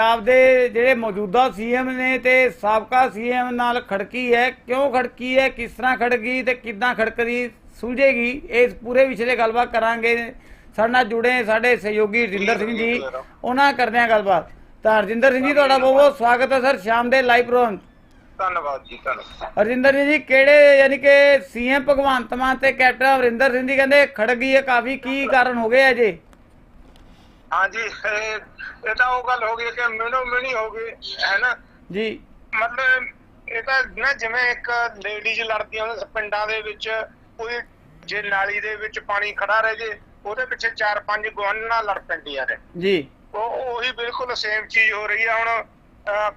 ਪੰਜਾਬ ਦੇ ਜਿਹੜੇ ਮੌਜੂਦਾ ਸੀਐਮ ਨੇ ਤੇ ਸਾਬਕਾ ਸੀਐਮ ਨਾਲ ਖੜਕੀ ਹੈ ਕਿਉਂ ਖੜਕੀ ਹੈ ਕਿਸ ਤਰ੍ਹਾਂ ਖੜਕੀ ਤੇ ਕਿੱਦਾਂ ਖੜਕਦੀ ਸੁਲਝੇਗੀ ਇਸ ਪੂਰੇ ਵਿਸ਼ੇ ਤੇ ਗੱਲਬਾਤ ਕਰਾਂਗੇ। ਸਾਡੇ ਨਾਲ ਜੁੜੇ ਸਾਡੇ ਸਹਿਯੋਗੀ ਰਜਿੰਦਰ ਸਿੰਘ ਜੀ ਉਹਨਾਂ ਕਰਦੇ ਹਾਂ ਗੱਲਬਾਤ। ਤਾਂ ਰਜਿੰਦਰ ਸਿੰਘ ਜੀ ਤੁਹਾਡਾ ਬਹੁਤ ਬਹੁਤ ਸਵਾਗਤ ਹੈ ਸਰ ਸ਼ਾਮ ਦੇ ਲਾਈਵ ਪ੍ਰੋਗਰਾਮ। ਧੰਨਵਾਦ ਜੀ ਧੰਨਵਾਦ। ਹਰਜਿੰਦਰ ਜੀ ਜੀ ਕਿਹੜੇ ਯਾਨੀ ਕਿ ਸੀਐਮ ਭਗਵੰਤ ਮਾਨ ਤੇ ਕੈਪਟਨ ਅਮਰਿੰਦਰ ਸਿੰਘ ਜੀ ਕਹਿੰਦੇ ਖੜ ਗਈ ਹੈ ਕਾਫੀ ਕੀ ਕਾਰਨ ਹੋ ਗਏ ਅਜੇ? ਹਾਂਜੀ ਇਹ ਤਾਂ ਉਹ ਗੱਲ ਹੋ ਗਈ ਕਿ ਮਿਣੋ ਮਿਣੀ ਹੋ ਗਈ ਹੈ ਨਾ? ਜੀ। ਮਤਲਬ ਇਹ ਤਾਂ ਨਾ ਜਿਵੇਂ ਇੱਕ ਲੇਡੀਜ਼ ਲੜਦੀਆਂ ਨੇ ਪਿੰਡਾਂ ਦੇ ਵਿੱਚ ਕੋਈ ਜੇ ਨਾਲੀ ਦੇ ਵਿੱਚ ਪਾਣੀ ਖੜਾ ਰਹਿ ਜੇ ਉਹਦੇ ਪਿੱਛੇ ਚਾਰ ਪੰਜ ਗਵਾਨਾਂ ਲੜ ਪੈਂਦੀਆਂ ਨੇ। ਜੀ। ਉਹ ਉਹੀ ਬਿਲਕੁਲ ਸੇਮ ਚੀਜ਼ ਹੋ ਰਹੀ ਆ। ਹੁਣ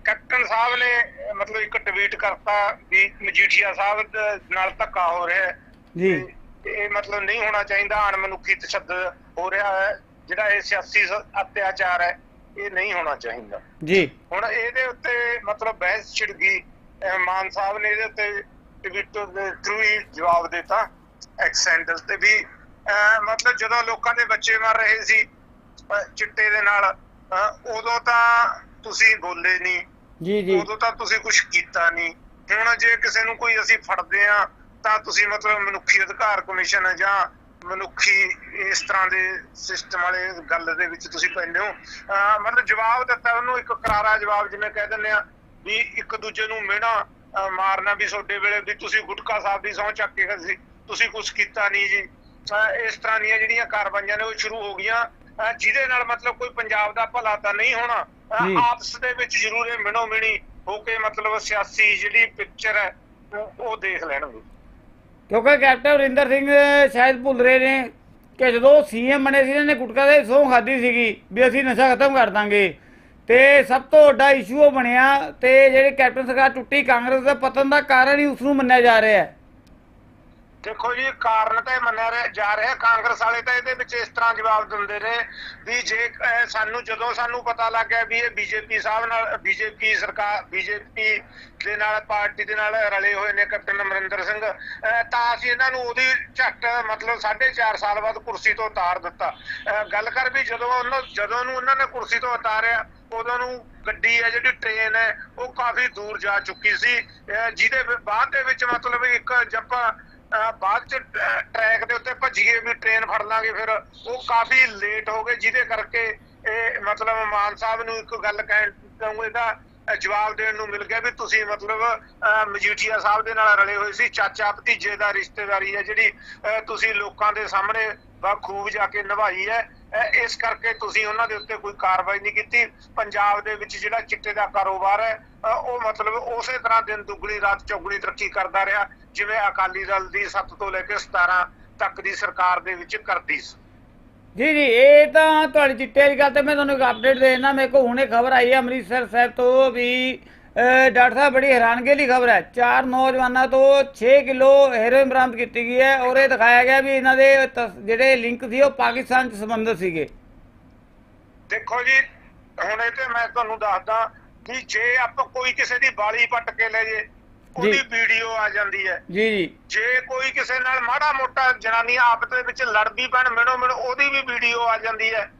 ਕੈਪਟਨ ਸਾਹਿਬ ਨੇ ਮਤਲਬ ਇੱਕ ਟਵੀਟ ਕਰਤਾ ਵੀ ਮਜੀਠੀਆ ਸਾਹਿਬ ਨਾਲ ਧੱਕਾ ਹੋ ਰਿਹਾ ਹੈ। ਜੀ। ਇਹ ਮਤਲਬ ਨਹੀਂ ਹੋਣਾ ਚਾਹੀਦਾ ਅਣਮਨੁੱਖੀ ਤਸ਼ੱਦਦ ਹੋ ਰਿਹਾ ਹੈ। ਜਿਹੜਾ ਇਹ ਸਿਆਸੀ ਅਤਿਆਚਾਰ ਹੈ ਇਹ ਨਹੀਂ ਹੋਣਾ ਚਾਹੀਦਾ। ਜੀ। ਹੁਣ ਇਹਦੇ ਉੱਤੇ ਮਤਲਬ ਬਹਿਸ ਛਿੜ ਗਈ ਮਾਨ ਸਾਹਿਬ ਨੇ ਇਹਦੇ ਉੱਤੇ ਟਵਿੱਟਰ ਦੇ ਥਰੂ ਹੀ ਜਵਾਬ ਦਿੱਤਾ ਐਕਸੈਂਡਲ ਤੇ ਵੀ ਮਤਲਬ ਜਦੋਂ ਲੋਕਾਂ ਦੇ ਬੱਚੇ ਮਰ ਰਹੇ ਸੀ ਚਿੱਟੇ ਦੇ ਨਾਲ ਉਦੋਂ ਤਾਂ ਤੁਸੀਂ ਬੋਲੇ ਨਹੀਂ। ਜੀ ਜੀ। ਉਦੋਂ ਤਾਂ ਤੁਸੀਂ ਕੁਝ ਕੀਤਾ ਨਹੀਂ। ਹੁਣ ਜੇ ਕਿਸੇ ਨੂੰ ਕੋਈ ਅਸੀਂ ਫੜਦੇ ਆ ਤਾਂ ਤੁਸੀਂ ਮਤਲਬ ਮਨੁੱਖੀ ਅਧਿਕਾਰ ਕਮਿਸ਼ਨ ਜਾਂ ਮਨੁੱਖੀ ਇਸ ਤਰ੍ਹਾਂ ਦੇ ਸਿਸਟਮ ਵਾਲੇ ਗੱਲ ਦੇ ਵਿੱਚ ਤੁਸੀਂ ਪੈਂਦੇ ਹੋ। ਮਤਲਬ ਜਵਾਬ ਦਿੱਤਾ ਉਹਨੂੰ ਇੱਕ ਕਰਾਰਾ ਜਵਾਬ ਜਿਵੇਂ ਕਹਿ ਦਿੰਦੇ ਆ ਵੀ ਇੱਕ ਦੂਜੇ ਨੂੰ ਮਿਹਣਾ ਮਾਰਨਾ ਵੀ ਤੁਹਾਡੇ ਵੇਲੇ ਵੀ ਤੁਸੀਂ ਗੁਟਕਾ ਸਾਹਿਬ ਦੀ ਸਹੁੰ ਚੱਕ ਕੇ ਸੀ ਤੁਸੀਂ ਕੁਝ ਕੀਤਾ ਨਹੀਂ ਜੀ। ਇਸ ਤਰ੍ਹਾਂ ਦੀਆਂ ਜਿਹੜੀਆਂ ਕਾਰਵਾਈਆਂ ਨੇ ਉਹ ਸ਼ੁਰੂ ਹੋ ਗਈਆਂ। ਜਿਹਦੇ ਨਾਲ ਮਤਲਬ ਕੋਈ ਪੰਜਾਬ ਦਾ ਭਲਾ ਤਾਂ ਨਹੀਂ ਹੋਣਾ। ਆਪਸ ਦੇ ਵਿੱਚ ਜ਼ਰੂਰ ਇਹ ਮਿਣੋ ਮਿਣੀ ਹੋ ਕੇ ਮਤਲਬ ਸਿਆਸੀ ਜਿਹੜੀ ਪਿਕਚਰ ਹੈ ਉਹ ਦੇਖ ਲੈਣਗੇ। ਕਿਉਂਕਿ ਕੈਪਟਨ ਅਮਰਿੰਦਰ ਸਿੰਘ ਸ਼ਾਇਦ ਭੁੱਲ ਰਹੇ ਨੇ ਕਿ ਜਦੋਂ ਸੀਐਮ ਬਣੇ ਸੀ, ਇਹਨਾਂ ਨੇ ਗੁਟਕਾ ਦੇ ਸਹੁੰ ਖਾਦੀ ਸੀਗੀ ਵੀ ਅਸੀਂ ਨਸ਼ਾ ਖਤਮ ਕਰ ਦਾਂਗੇ। ਤੇ ਸਭ ਤੋਂ ਵੱਡਾ ਇਸ਼ੂ ਉਹ ਬਣਿਆ ਤੇ ਜਿਹੜੀ ਕੈਪਟਨ ਸਰਕਾਰ ਟੁੱਟੀ ਕਾਂਗਰਸ ਦਾ ਪਤਨ ਦਾ ਕਾਰਨ ਹੀ ਉਸ ਨੂੰ ਮੰਨਿਆ ਜਾ ਰਿਹਾ ਹੈ। ਦੇਖੋ ਜੀ, ਕਾਰਨ ਤਾਂ ਇਹ ਮੰਨਿਆ ਜਾ ਰਿਹਾ ਕਾਂਗਰਸ ਵਾਲੇ ਤਾਂ ਇਹਦੇ ਵਿੱਚ ਇਸ ਤਰ੍ਹਾਂ ਜਵਾਬ ਦਿੰਦੇ ਨੇ ਵੀ ਜੇ ਸਾਨੂੰ ਜਦੋਂ ਸਾਨੂੰ ਪਤਾ ਲੱਗ ਗਿਆ ਵੀ ਇਹ ਬੀਜੇਪੀ ਸਾਹਿਬ ਨਾਲ, ਬੀਜੇਪੀ ਸਰਕਾਰ, ਬੀਜੇਪੀ ਦੇ ਨਾਲ, ਪਾਰਟੀ ਦੇ ਨਾਲ ਰਲੇ ਹੋਏ ਨੇ ਕੈਪਟਨ ਅਮਰਿੰਦਰ ਸਿੰਘ ਤਾਂ ਅਸੀਂ ਇਹਨਾਂ ਨੂੰ ਉਹਦੀ ਝੱਟ ਮਤਲਬ 4.5 ਸਾਲ ਬਾਅਦ ਕੁਰਸੀ ਤੋਂ ਉਤਾਰ ਦਿੱਤਾ। ਗੱਲ ਕਰ ਵੀ ਜਦੋਂ ਉਹਨਾਂ, ਜਦੋਂ ਨੂੰ ਉਹਨਾਂ ਨੇ ਕੁਰਸੀ ਤੋਂ ਉਤਾਰਿਆ, ਉਦੋਂ ਨੂੰ ਗੱਡੀ ਹੈ ਜਿਹੜੀ ਟ੍ਰੇਨ ਹੈ, ਉਹ ਕਾਫੀ ਦੂਰ ਜਾ ਚੁੱਕੀ ਸੀ। ਜਿਹਦੇ ਬਾਅਦ ਦੇ ਵਿੱਚ ਮਤਲਬ ਇੱਕ ਜੱਪਾ ਬਾਅਦ ਚ ਟਰੈਕ ਦੇ ਉੱਤੇ ਭੱਜੀਏ, ਵੀ ਟ੍ਰੇਨ ਫੜ ਲਾਂਗੇ, ਫਿਰ ਉਹ ਕਾਫੀ ਲੇਟ ਹੋ ਗਏ, ਜਿਹਦੇ ਕਰਕੇ ਇਹ ਮਤਲਬ ਮਾਨ ਸਾਹਿਬ ਨੂੰ ਇੱਕ ਗੱਲ ਕਹਿਣ ਕਹੂੰ ਇਹਦਾ ਜਵਾਬ ਦੇਣ ਨੂੰ ਮਿਲ ਗਿਆ ਵੀ ਤੁਸੀਂ ਮਤਲਬ ਮਜੀਠੀਆ ਸਾਹਿਬ ਦੇ ਨਾਲ ਰਲੇ ਹੋਏ ਸੀ, ਚਾਚਾ ਭਤੀਜੇ ਦਾ ਰਿਸ਼ਤੇਦਾਰੀ ਹੈ, ਜਿਹੜੀ ਤੁਸੀਂ ਲੋਕਾਂ ਦੇ ਸਾਹਮਣੇ ਖੂਬ ਜਾ ਕੇ ਨਿਭਾਈ ਹੈ ਇਸ ਕਰਕੇ ਤੁਸੀਂ ਉਹਨਾਂ ਦੇ ਉੱਤੇ ਕੋਈ ਕਾਰਵਾਈ ਨਹੀਂ ਕੀਤੀ। ਪੰਜਾਬ ਦੇ ਵਿੱਚ ਜਿਹੜਾ ਚਿੱਟੇ ਦਾ ਕਾਰੋਬਾਰ ਹੈ ਉਹ ਮਤਲਬ ਉਸੇ ਤਰ੍ਹਾਂ ਦਿਨ ਦੁੱਗਣੀ, ਰਾਤ ਚੌਗਣੀ ਤਰੱਕੀ ਕਰਦਾ ਰਿਹਾ। ਜਿਵੇਂ ਅਕਾਲੀ ਦਲ ਦੀ 7 ਤੋਂ ਲੈ ਕੇ 17 ਤੱਕ ਦੀ ਸਰਕਾਰ ਦੇ ਵਿੱਚ ਕਰਦੀ ਸੀ। ਜੀ ਜੀ ਇਹ ਤਾਂ ਤੁਹਾਡੀ ਚਿੱਟੇ ਵਾਲੀ ਗੱਲ ਤੇ ਮੈਂ ਤੁਹਾਨੂੰ ਇੱਕ ਅਪਡੇਟ ਦੇ ਦੇਣਾ ਮੇਰੇ ਕੋਲ ਹੁਣੇ ਖਬਰ ਆਈ ਹੈ ਅੰਮ੍ਰਿਤਸਰ ਸਾਹਿਬ ਤੋਂ ਵੀ ਡਾਕਟਰ ਸਾਹਿਬ ਬੜੀ ਹੈਰਾਨਗੀ ਵਾਲੀ ਖਬਰ ਹੈ। ਚਾਰ ਨੌਜਵਾਨਾਂ ਤੋਂ 6 ਕਿਲੋ ਹੈਰੋਇਨ ਬਰਾਮਦ ਕੀਤੀ ਗਈ ਹੈ ਔਰ ਇਹ ਦਿਖਾਇਆ ਗਿਆ ਵੀ ਇਹਨਾਂ ਦੇ ਜਿਹੜੇ ਲਿੰਕ ਸੀ ਉਹ ਪਾਕਿਸਤਾਨ ਚ ਸੰਬੰਧਿਤ ਸੀਗੇ। ਦੇਖੋ ਜੀ ਹੁਣ ਇਹ ਤੇ ਮੈਂ ਤੁਹਾਨੂੰ ਦੱਸਦਾ ਕਿ ਜੇ ਆਪਾਂ ਕੋਈ ਕਿਸੇ ਦੀ ਬਾਲੀ ਪੱਟ ਕੇ ਲੈ ਜੇ ਉਹਦੀ ਵੀਡੀਓ ਆ ਜਾਂਦੀ ਹੈ। ਜੀ ਜੀ। ਜੇ ਕੋਈ ਕਿਸੇ ਨਾਲ ਮਾੜਾ ਮੋਟਾ ਜਨਾਨੀ ਆਪਸ ਦੇ ਵਿੱਚ ਲੜਦੀ ਪੈਣ ਮਿਣੋ ਮਿਣ ਉਹਦੀ ਵੀ ਵੀਡੀਓ ਆ ਜਾਂਦੀ ਹੈ।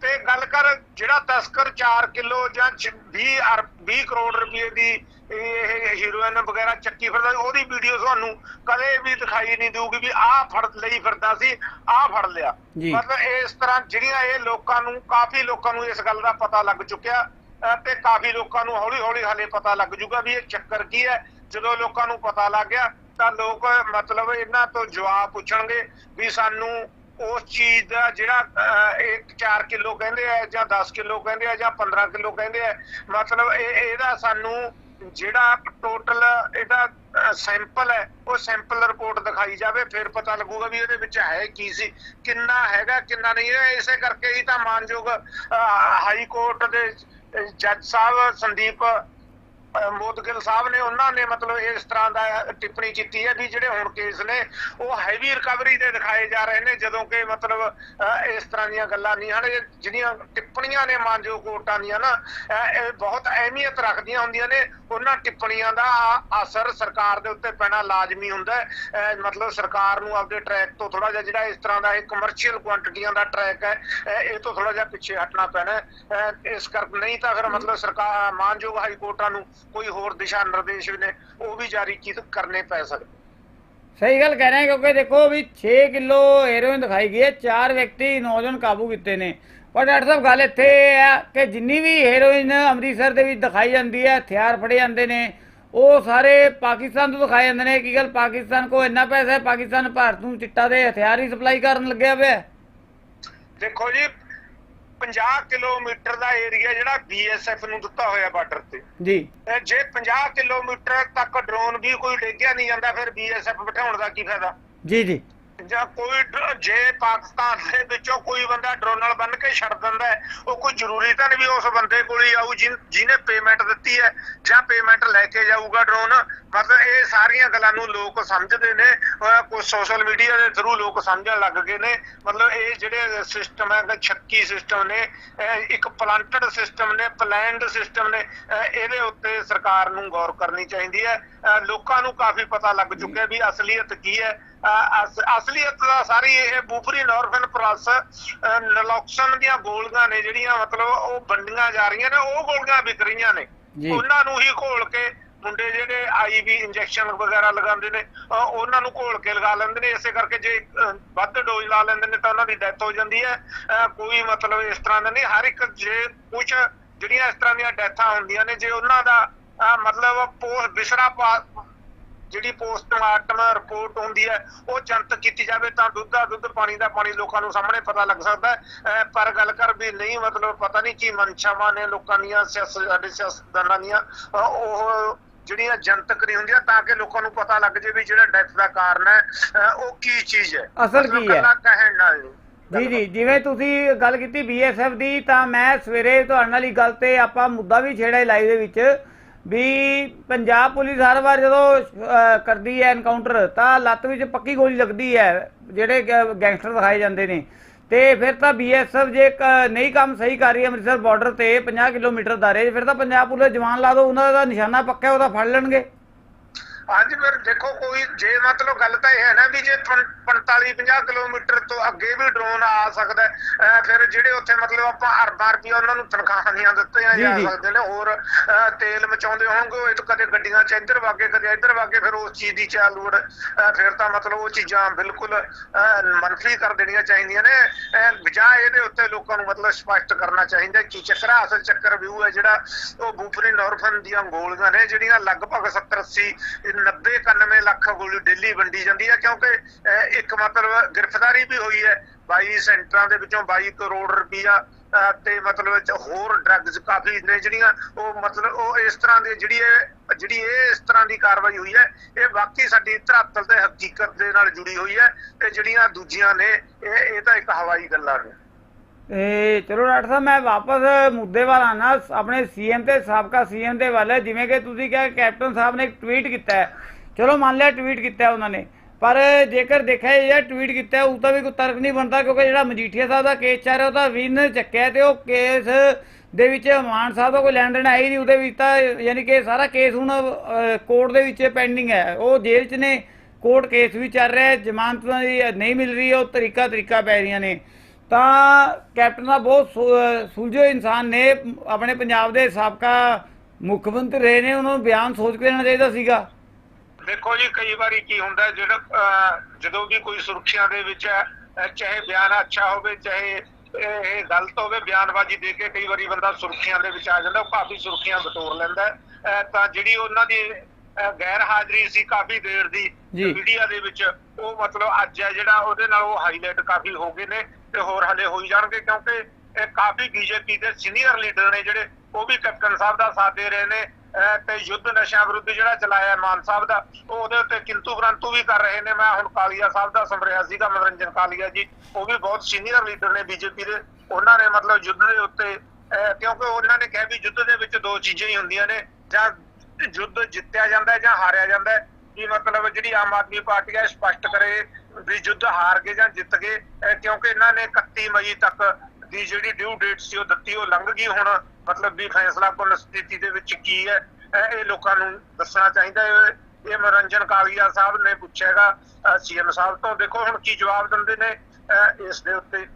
ਤੇ ਗੱਲ ਕਰ ਜਿਹੜਾ ਤਸਕਰ 4 ਕਿਲੋ ਜਾਂ 20 20 ਕਰੋੜ ਰੁਪਏ ਦੀ ਇਹ ਹੀਰੋਇਨ ਵਗੈਰਾ ਚੱਕੀ ਫਿਰਦਾ ਉਹਦੀ ਵੀਡੀਓ ਤੁਹਾਨੂੰ ਕਦੇ ਵੀ ਦਿਖਾਈ ਨਹੀਂ ਦੇਊਗੀ ਵੀ ਆਹ ਫੜ ਲਈ ਫਿਰਦਾ ਸੀ ਆਹ ਫੜ ਲਿਆ। ਮਤਲਬ ਇਸ ਤਰ੍ਹਾਂ ਜਿਹੜੀਆਂ ਇਹ ਲੋਕਾਂ ਨੂੰ ਕਾਫੀ ਲੋਕਾਂ ਨੂੰ ਇਸ ਗੱਲ ਦਾ ਪਤਾ ਲੱਗ ਚੁੱਕਿਆ ਤੇ ਕਾਫੀ ਲੋਕਾਂ ਨੂੰ ਹੌਲੀ ਹੌਲੀ ਹਾਲੇ ਪਤਾ ਲੱਗ ਜੂਗਾ ਵੀ ਇਹ ਚੱਕਰ ਕੀ ਹੈ। ਜਦੋਂ ਲੋਕਾਂ ਨੂੰ ਪਤਾ ਲੱਗ ਗਿਆ ਤਾਂ ਲੋਕ ਮਤਲਬ ਇਹਨਾਂ ਤੋਂ ਜਵਾਬ ਪੁੱਛਣਗੇ ਵੀ ਸਾਨੂੰ ਉਸ ਚੀਜ਼ ਦਾ ਜਿਹੜਾ ਅਹ, 4 ਕਿਲੋ ਕਹਿੰਦੇ ਆ ਜਾਂ 10 ਕਿਲੋ ਕਹਿੰਦੇ ਆ ਜਾਂ 15 ਕਿਲੋ ਕਹਿੰਦੇ ਆ ਮਤਲਬ ਇਹ ਇਹਦਾ ਸਾਨੂੰ ਜਿਹੜਾ ਟੋਟਲ ਇਹਦਾ ਸੈਂਪਲ ਹੈ ਉਹ ਸੈਂਪਲ ਰਿਪੋਰਟ ਦਿਖਾਈ ਜਾਵੇ ਫਿਰ ਪਤਾ ਲੱਗੂਗਾ ਵੀ ਇਹਦੇ ਵਿੱਚ ਹੈ ਕੀ ਸੀ ਕਿੰਨਾ ਹੈਗਾ ਕਿੰਨਾ ਨਹੀਂ ਹੈ ਇਸੇ ਕਰਕੇ ਹੀ ਤਾਂ ਮਾਨਯੋਗ ਹਾਈ ਕੋਰਟ ਦੇ ਜੱਜ ਸਾਹਿਬ ਸੰਦੀਪ ਮੋਦਗਿਲ ਸਾਹਿਬ ਨੇ ਉਹਨਾਂ ਨੇ ਮਤਲਬ ਇਸ ਤਰ੍ਹਾਂ ਦਾ ਟਿੱਪਣੀ ਕੀਤੀ ਹੈ ਵੀ ਜਿਹੜੇ ਹੁਣ ਕੇਸ ਨੇ ਉਹ ਹੈਵੀ ਰਿਕਵਰੀ ਦੇ ਦਿਖਾਏ ਜਾ ਰਹੇ ਨੇ, ਜਦੋਂ ਕਿ ਮਤਲਬ ਇਸ ਤਰ੍ਹਾਂ ਦੀਆਂ ਗੱਲਾਂ ਨਹੀਂ ਹਨ। ਜਿਹੜੀਆਂ ਟਿੱਪਣੀਆਂ ਨੇ ਮਾਨਯੋਗ ਕੋਰਟਾਂ ਦੀਆਂ ਨਾ ਇਹ ਬਹੁਤ ਅਹਿਮੀਅਤ ਰੱਖਦੀਆਂ ਹੁੰਦੀਆਂ ਨੇ। ਉਹਨਾਂ ਟਿੱਪਣੀਆਂ ਦਾ ਅਸਰ ਸਰਕਾਰ ਦੇ ਉੱਤੇ ਪੈਣਾ ਲਾਜ਼ਮੀ ਹੁੰਦਾ ਮਤਲਬ ਸਰਕਾਰ ਨੂੰ ਆਪਦੇ ਟਰੈਕ ਤੋਂ ਥੋੜਾ ਜਿਹਾ ਜਿਹੜਾ ਇਸ ਤਰ੍ਹਾਂ ਦਾ ਇਹ ਕਮਰਸ਼ੀਅਲ ਕੁਆਂਟੀਟੀਆਂ ਦਾ ਟਰੈਕ ਹੈ ਇਹ ਤੋਂ ਥੋੜਾ ਜਿਹਾ ਪਿੱਛੇ ਹਟਣਾ ਪੈਣਾ ਇਸ ਕਰਕੇ ਨਹੀਂ ਤਾਂ ਫਿਰ ਮਤਲਬ ਸਰਕਾਰ ਮਾਨਯੋਗ ਹਾਈ ਕੋਰਟਾਂ ਨੂੰ ਕੋਈ ਹੋਰ ਦਿਸ਼ਾ ਨਿਰਦੇਸ਼ ਵੀ ਨੇ ਉਹ ਵੀ ਜਾਰੀ ਕੀਤ ਕਰਨੇ ਪੈ ਸਕਦੇ। ਸਹੀ ਗੱਲ ਕਹਿ ਰਹੇ ਕਿਉਂਕਿ ਦੇਖੋ ਵੀ 6 ਕਿਲੋ ਹੈਰੋਇਨ ਦਿਖਾਈ ਗਈ ਹੈ ਚਾਰ ਵਿਅਕਤੀ ਨੌਜਵਾਨ ਕਾਬੂ ਕੀਤੇ ਨੇ। ਪਰ ਡਾਕਟਰ ਸਾਹਿਬ ਗੱਲ ਇੱਥੇ ਹੈ ਕਿ ਜਿੰਨੀ ਵੀ ਹੈਰੋਇਨ ਅੰਮ੍ਰਿਤਸਰ ਦੇ ਵਿੱਚ ਦਿਖਾਈ ਜਾਂਦੀ ਹੈ ਹਥਿਆਰ ਫੜੇ ਜਾਂਦੇ ਨੇ ਉਹ ਸਾਰੇ ਪਾਕਿਸਤਾਨ ਤੋਂ ਦਿਖਾਏ ਜਾਂਦੇ ਨੇ। ਕੀ ਗੱਲ ਪਾਕਿਸਤਾਨ ਕੋ ਇੰਨਾ ਪੈਸਾ ਹੈ ਪਾਕਿਸਤਾਨ ਭਾਰਤ ਨੂੰ ਚਿੱਟਾ ਦੇ ਹਥਿਆਰ ਹੀ ਸਪਲਾਈ ਕਰਨ ਲੱਗਿਆ ਹੋਇਆ ਹੈ? ਦੇਖੋ ਜੀ 50 ਕਿਲੋਮੀਟਰ ਦਾ ਏਰੀਆ ਜਿਹੜਾ ਬੀਐਸਐਫ ਨੂੰ ਦਿੱਤਾ ਹੋਇਆ ਬਾਰਡਰ ਤੇ। ਜੀ। ਜੇ 50 ਕਿਲੋਮੀਟਰ ਤੱਕ ਡਰੋਨ ਵੀ ਕੋਈ ਡੇਗਿਆ ਨਹੀਂ ਜਾਂਦਾ ਫਿਰ ਬੀਐਸਐਫ ਬਿਠਾਉਣ ਦਾ ਕੀ ਫਾਇਦਾ? ਜੀ ਜੀ। ਜਾਂ ਕੋਈ ਜੇ ਪਾਕਿਸਤਾਨ ਦੇ ਵਿੱਚੋਂ ਕੋਈ ਬੰਦਾ ਡਰੋਨ ਨਾਲ ਬੰਨ ਕੇ ਛੱਡ ਦਿੰਦਾ ਉਹ ਕੋਈ ਜ਼ਰੂਰੀ ਤਾਂ ਨਹੀਂ ਵੀ ਉਸ ਬੰਦੇ ਕੋਲ ਹੀ ਆਊ ਜਿਹਨੇ ਪੇਮੈਂਟ ਦਿੱਤੀ ਹੈ, ਜਾਂ ਪੇਮੈਂਟ ਲੈ ਕੇ ਜਾਊਗਾ ਡਰੋਨ। ਮਤਲਬ ਇਹ ਸਾਰੀਆਂ ਗੱਲਾਂ ਨੂੰ ਲੋਕ ਸਮਝਦੇ ਨੇ ਕੁਝ ਸੋਸ਼ਲ ਮੀਡੀਆ ਦੇ ਥਰੂ ਲੋਕ ਸਮਝਣ ਲੱਗ ਗਏ ਨੇ। ਮਤਲਬ ਇਹ ਜਿਹੜੇ ਸਿਸਟਮ ਹੈ, ਛੱਕੀ ਸਿਸਟਮ ਨੇ ਇੱਕ ਪਲਾਂਟਡ ਸਿਸਟਮ ਨੇ ਪਲੈਨਡ ਸਿਸਟਮ ਨੇ ਇਹਦੇ ਉੱਤੇ ਸਰਕਾਰ ਨੂੰ ਗੌਰ ਕਰਨੀ ਚਾਹੀਦੀ ਹੈ। ਲੋਕਾਂ ਨੂੰ ਕਾਫੀ ਪਤਾ ਲੱਗ ਚੁੱਕਿਆ ਵੀ ਅਸਲੀਅਤ ਕੀ ਹੈ। ਅਸਲੀਅਤ ਦਾ ਸਾਰੀ ਇਹ ਬੂਫਰੀ ਨੋਰਫਨ ਪਲੱਸ ਨਲੋਕਸਨ ਦੀਆਂ ਗੋਲੀਆਂ ਨੇ ਜਿਹੜੀਆਂ ਮਤਲਬ ਉਹ ਵੰਡੀਆਂ ਜਾ ਰਹੀਆਂ ਨੇ ਉਹ ਗੋਲੀਆਂ ਵਿਕ ਰਹੀਆਂ ਨੇ। ਉਹਨਾਂ ਨੂੰ ਹੀ ਘੋਲ ਕੇ ਮੁੰਡੇ ਜਿਹੜੇ ਆਈਵੀ ਇੰਜੈਕਸ਼ਨ ਵਗੈਰਾ ਲਗਾਉਂਦੇ ਨੇ ਉਹਨਾਂ ਨੂੰ ਘੋਲ ਕੇ ਲਗਾ ਲੈਂਦੇ ਨੇ। ਇਸੇ ਕਰਕੇ ਜੇ ਵੱਧ ਡੋਜ਼ ਲਾ ਲੈਂਦੇ ਨੇ ਤਾਂ ਉਹਨਾਂ ਦੀ ਡੈਥ ਹੋ ਜਾਂਦੀ ਹੈ। ਕੋਈ ਮਤਲਬ ਇਸ ਤਰ੍ਹਾਂ ਦਾ ਨਹੀਂ ਹਰ ਇੱਕ ਜੇ ਕੁਝ ਜਿਹੜੀਆਂ ਇਸ ਤਰ੍ਹਾਂ ਦੀਆਂ ਡੈਥਾਂ ਹੁੰਦੀਆਂ ਨੇ ਜੇ ਉਹਨਾਂ ਦਾ ਅਹ, ਮਤਲਬ ਪੋਸਟ ਬਿਸਰਾ ਪਾ- ਜਿਹੜੀ ਪੋਸਟਮਾਰਟਮ ਰਿਪੋਰਟ ਹੁੰਦੀ ਹੈ ਉਹ ਜਨਤਕ ਕੀਤੀ ਜਾਵੇ ਤਾਂ ਦੁੱਧ ਦਾ ਦੁੱਧ ਪਾਣੀ ਦਾ ਪਾਣੀ ਲੋਕਾਂ ਨੂੰ ਸਾਹਮਣੇ ਪਤਾ ਲੱਗ ਸਕਦਾ ਹੈ। ਪਰ ਗੱਲ ਕਰ ਵੀ ਨਹੀਂ ਮਤਲਬ ਪਤਾ ਨਹੀਂ ਕੀ ਮਨਸ਼ਾਵਾਂ ਨੇ ਲੋਕਾਂ ਦੀਆਂ ਸਿਆਸਤ ਸਾਡੇ ਸਿਆਸਤਦਾਨਾਂ ਦੀਆਂ ਉਹ ਜਿਹੜੀਆਂ ਜਨਤਕ ਨਹੀਂ ਹੁੰਦੀਆਂ ਤਾਂ ਕਿ ਲੋਕਾਂ ਨੂੰ ਪਤਾ ਲੱਗ ਜੇ ਵੀ ਜਿਹੜਾ ਡੈਥ ਦਾ ਕਾਰਨ ਹੈ ਉਹ ਕੀ ਚੀਜ਼ ਹੈ। ਅਸਲ ਕੀ ਹੈ? ਕਹਿਣ ਨਾਲ ਨਹੀਂ। ਜੀ ਜੀ ਜਿਵੇਂ ਤੁਸੀਂ ਗੱਲ ਕੀਤੀ ਬੀਐਸਐਫ ਦੀ ਤਾਂ ਮੈਂ ਸਵੇਰੇ ਤੁਹਾਡੇ ਨਾਲ ਹੀ ਗੱਲ ਤੇ ਆਪਾਂ ਮੁੱਦਾ ਵੀ ਛੇੜਿਆ ਲਾਈਵ ਦੇ ਵਿੱਚ। ਵੀ ਪੰਜਾਬ ਪੁਲਿਸ ਹਰ ਵਾਰ ਜਦੋਂ ਕਰਦੀ ਹੈ ਐਨਕਾਊਂਟਰ ਤਾਂ ਲੱਤ ਵਿੱਚ ਪੱਕੀ ਗੋਲੀ ਲੱਗਦੀ ਹੈ ਜਿਹੜੇ ਗ- ਗੈਂਗਸਟਰ ਦਿਖਾਏ ਜਾਂਦੇ ਨੇ। ਤੇ ਫਿਰ ਤਾਂ ਬੀਐਸਐਫ ਜੇ ਕ- ਨਹੀਂ ਕੰਮ ਸਹੀ ਕਰ ਰਹੀ ਅੰਮ੍ਰਿਤਸਰ ਬਾਰਡਰ ਤੇ 50 ਕਿਲੋਮੀਟਰ ਦਾਇਰੇ 'ਚ, ਫਿਰ ਤਾਂ ਪੰਜਾਬ ਪੁਲਿਸ ਜਵਾਨ ਲਾ ਦੋ ਉਹਨਾਂ ਦਾ ਨਿਸ਼ਾਨਾ ਪੱਕਾ ਹੈ, ਉਹਦਾ ਫੜ ਲੈਣਗੇ। ਅੱਜ ਫਿਰ ਦੇਖੋ ਕੋਈ ਜੇ ਮਤਲਬ ਗੱਲ ਤਾਂ ਇਹ ਹੈ ਨਾ ਵੀ ਜੇ 45 50 ਕਿਲੋਮੀਟਰ ਤੋਂ ਅੱਗੇ ਵੀ ਡਰੋਨ ਆ ਸਕਦਾ ਫਿਰ ਜਿਹੜੇ ਉੱਥੇ ਮਤਲਬ ਆਪਾਂ ਅਰਬਾਂ ਰੁਪਈਆ ਉਹਨਾਂ ਨੂੰ ਤਨਖਾਹਾਂ ਦੀਆਂ ਦਿੱਤੀਆਂ ਜੀ। ਸਕਦੇ ਨੇ ਹੋਰ ਤੇਲ ਮਚਾਉਂਦੇ ਹੋਣਗੇ ਉਹ ਇਹ ਤਾਂ ਕਦੇ ਗੱਡੀਆਂ 'ਚ ਇੱਧਰ ਵਾਗੇ ਕਦੇ ਇੱਧਰ ਵਾਗੇ ਫਿਰ ਉਸ ਚੀਜ਼ ਦੀ ਚਾਲ ਲੋੜ ਅਹ ਫਿਰ ਤਾਂ ਮਤਲਬ ਉਹ ਚੀਜ਼ਾਂ ਬਿਲਕੁਲ ਮਨਫੀ ਕਰ ਦੇਣੀਆਂ ਚਾਹੀਦੀਆਂ ਨੇ ਬਜਾਏ ਇਹਦੇ ਉੱਤੇ ਲੋਕਾਂ ਨੂੰ ਮਤਲਬ ਸਪਸ਼ਟ ਕਰਨਾ ਚਾਹੀਦਾ ਕੀ ਚੱਕਰ ਅਸਲ ਚੱਕਰ ਵਿਊ ਹੈ ਜਿਹੜਾ ਉਹ ਬੂਫਰੀ ਨੋਰਫਨ ਦੀਆਂ ਗੋਲੀਆਂ ਨੇ ਜਿਹੜੀਆਂ ਲਗਭਗ 70 80 90 91 ਲੱਖ ਗੋਲੀ ਡੇਲੀ ਵੰਡੀ ਜਾਂਦੀ ਹੈ ਕਿਉਂਕਿ ਇੱਕ ਮਤਲਬ ਗ੍ਰਿਫਤਾਰੀ ਵੀ ਹੋਈ ਹੈ। 22 ਸੈਂਟਰਾਂ ਦੇ ਵਿੱਚੋਂ 22 ਕਰੋੜ ਰੁਪਈਆ ਤੇ ਮਤਲਬ ਹੋਰ ਡਰੱਗਸ ਕਾਫੀ ਨੇ ਜਿਹੜੀਆਂ, ਉਹ ਮਤਲਬ ਉਹ ਇਸ ਤਰ੍ਹਾਂ ਦੀ ਜਿਹੜੀ ਇਹ ਜਿਹੜੀ ਇਹ ਇਸ ਤਰ੍ਹਾਂ ਦੀ ਕਾਰਵਾਈ ਹੋਈ ਹੈ, ਇਹ ਵਾਕਈ ਸਾਡੀ ਧਰਾਤਲ ਤੇ ਹਕੀਕਤ ਦੇ ਨਾਲ ਜੁੜੀ ਹੋਈ ਹੈ, ਤੇ ਜਿਹੜੀਆਂ ਦੂਜੀਆਂ ਨੇ, ਇਹ ਇਹ ਤਾਂ ਇੱਕ ਹਵਾਈ ਗੱਲਾਂ ਨੇ। ਤੇ ਚਲੋ ਡਾਕਟਰ ਸਾਹਿਬ ਮੈਂ ਵਾਪਸ ਮੁੱਦੇ ਵੱਲ ਆਣਾ ਆਪਣੇ ਸੀਐਮ ਤੇ ਸਾਬਕਾ ਸੀਐਮ ਦੇ ਵੱਲ। ਜਿਵੇਂ ਕਿ ਤੁਸੀਂ ਕਿਹਾ ਕੈਪਟਨ ਸਾਹਿਬ ਨੇ ਇੱਕ ਟਵੀਟ ਕੀਤਾ ਹੈ। ਚਲੋ ਮੰਨ ਲਿਆ ਟਵੀਟ ਕੀਤਾ ਉਹਨਾਂ ਨੇ। ਪਰ ਜੇਕਰ ਦੇਖਿਆ ਜਾਏ ਟਵੀਟ ਕੀਤਾ ਹੈ, ਉਹ ਤਾਂ ਵੀ ਕੋਈ ਤਰਕ ਨਹੀਂ ਬਣਦਾ ਕਿਉਂਕਿ ਜਿਹੜਾ ਮਜੀਠੀਆ ਸਾਹਿਬ ਦਾ ਕੇਸ ਚੱਲ ਰਿਹਾ ਉਹ ਤਾਂ ਵਿਨ ਚੱਕਿਆ ਤੇ ਉਹ ਕੇਸ ਦੇ ਵਿੱਚ ਮਾਨ ਸਾਹਿਬ ਦਾ ਕੋਈ ਲੈਣ ਦੇਣ ਆਈ ਨਹੀਂ। ਉਹਦੇ ਵਿੱਚ ਤਾਂ ਯਾਨੀ ਕਿ ਸਾਰਾ ਕੇਸ ਹੁਣ ਕੋਰਟ ਦੇ ਵਿੱਚ ਪੈਂਡਿੰਗ ਹੈ। ਉਹ ਜੇਲ੍ਹ 'ਚ ਨੇ। ਕੋਰਟ ਕੇਸ ਵੀ ਚੱਲ ਰਿਹਾ ਹੈ। ਜ਼ਮਾਨਤ ਦੀ ਨਹੀਂ ਮਿਲ ਰਹੀ ਉਹ ਤਰੀਕਾ ਤਰੀਕਾ ਪੈ ਰਹੀਆਂ ਨੇ। ਤਾਂ ਕੈਪਟਨ ਦਾ ਬਹੁਤ ਸੁਲਝੇ ਇਨਸਾਨ ਨੇ ਆਪਣੇ ਪੰਜਾਬ ਦੇ ਸਾਬਕਾ ਮੁੱਖ ਮੰਤਰੀ ਰਹੇ ਨੇ ਉਹਨਾਂ ਨੂੰ ਬਿਆਨ ਸੋਚ ਕੇ ਲੈਣਾ ਚਾਹੀਦਾ ਸੀਗਾ। ਦੇਖੋ ਜੀ ਕਈ ਵਾਰੀ ਕੀ ਹੁੰਦਾ ਜਿਹੜਾ ਜਦੋਂ ਵੀ ਕੋਈ ਸੁਰੱਖਿਆ ਦੇ ਵਿੱਚ ਚਾਹੇ ਬਿਆਨ ਅੱਛਾ ਹੋਵੇ ਚਾਹੇ ਇਹ ਗਲਤ ਹੋਵੇ ਬਿਆਨਬਾਜ਼ੀ ਦੇ ਕੇ ਕਈ ਵਾਰੀ ਬੰਦਾ ਸੁਰੱਖਿਆ ਦੇ ਵਿੱਚ ਆ ਜਾਂਦਾ ਉਹ ਕਾਫੀ ਸੁਰੱਖਿਆ ਬਟੋਰ ਲੈਂਦਾ ਤਾਂ ਜਿਹੜੀ ਉਹਨਾਂ ਦੀ ਗੈਰ ਹਾਜ਼ਰੀ ਸੀ ਕਾਫੀ ਦੇਰ ਦੀ। ਮੀਡੀਆ ਦੇ ਵਿੱਚ ਉਹ ਮਤਲਬ ਅੱਜ ਹੈ ਜਿਹੜਾ ਉਹਦੇ ਨਾਲ ਉਹ ਹਾਈਲਾਈਟ ਕਾਫੀ ਹੋ ਗਏ ਨੇ। ਤੇ ਹੋਰ ਹਲੇ ਹੋਈ ਜਾਣਗੇ ਕਿਉਂਕਿ ਇਹ ਕਾਫੀ ਬੀਜੇਪੀ ਦੇ ਸੀਨੀਅਰ ਲੀਡਰ ਨੇ ਜਿਹੜੇ, ਉਹ ਵੀ ਕੈਪਟਨ ਸਾਹਿਬ ਦਾ ਸਾਥ ਦੇ ਰਹੇ ਨੇ ਤੇ ਯੁੱਧ ਨਸ਼ਾ ਵਿਰੁੱਧ ਜਿਹੜਾ ਚਲਾਇਆ ਮਾਨ ਸਾਹਿਬ ਦਾ, ਉਹ ਉਹਦੇ ਉੱਤੇ ਕਿੰਤੂ ਪਰੰਤੂ ਵੀ ਕਰ ਰਹੇ ਨੇ। ਮੈਂ ਹੁਣ ਕਾਲੀਆ ਸਾਹਿਬ ਦਾ ਸੁਣ ਸੀਗਾ ਮਨੋਰੰਜਨ ਕਾਲੀਆ ਜੀ, ਉਹ ਵੀ ਬਹੁਤ ਸੀਨੀਅਰ ਲੀਡਰ ਨੇ ਬੀਜੇਪੀ ਦੇ। ਉਹਨਾਂ ਨੇ ਮਤਲਬ ਯੁੱਧ ਦੇ ਉੱਤੇ ਕਿਉਂਕਿ ਉਹਨਾਂ ਨੇ ਕਿਹਾ ਵੀ ਯੁੱਧ ਦੇ ਵਿੱਚ ਦੋ ਚੀਜ਼ਾਂ ਹੀ ਹੁੰਦੀਆਂ ਨੇ, ਜਾਂ ਯੁੱਧ ਜਿੱਤਿਆ ਜਾਂਦਾ ਜਾਂ ਹਾਰਿਆ ਜਾਂਦਾ ਹੈ। ਮਤਲਬ ਜਿਹੜੀ ਆਮ ਆਦਮੀ ਪਾਰਟੀ ਹੈ, ਸਪਸ਼ਟ ਕਰੇ ਵੀ ਯੁੱਧ ਹਾਰ ਗਏ ਜਾਂ ਜਿੱਤ ਗਏ ਕਿਉਂਕਿ ਇਹਨਾਂ ਨੇ 31 ਮਈ ਤੱਕ ਦੀ ਜਿਹੜੀ ਡਿਊ ਡੇਟ ਸੀ ਉਹ ਦਿੱਤੀ ਉਹ ਲੰਘ ਗਈ ਹੁਣ। ਮਤਲਬ ਵੀ ਫੈਸਲਾ ਕੁੱਲ ਸਥਿਤੀ ਦੇ ਵਿੱਚ ਕੀ ਹੈ ਇਹ ਲੋਕਾਂ ਨੂੰ ਦੱਸਣਾ ਚਾਹੀਦਾ ਹੈ। ਇਹ ਮਨੋਰੰਜਨ ਕਾਲੀਆ ਸਾਹਿਬ ਨੇ ਪੁੱਛਿਆਗਾ ਸੀਐਮ ਸਾਹਿਬ ਤੋਂ। ਦੇਖੋ ਹੁਣ ਕੀ ਜਵਾਬ ਦਿੰਦੇ ਨੇ ਇਸ ਦੇ ਉੱਤੇ।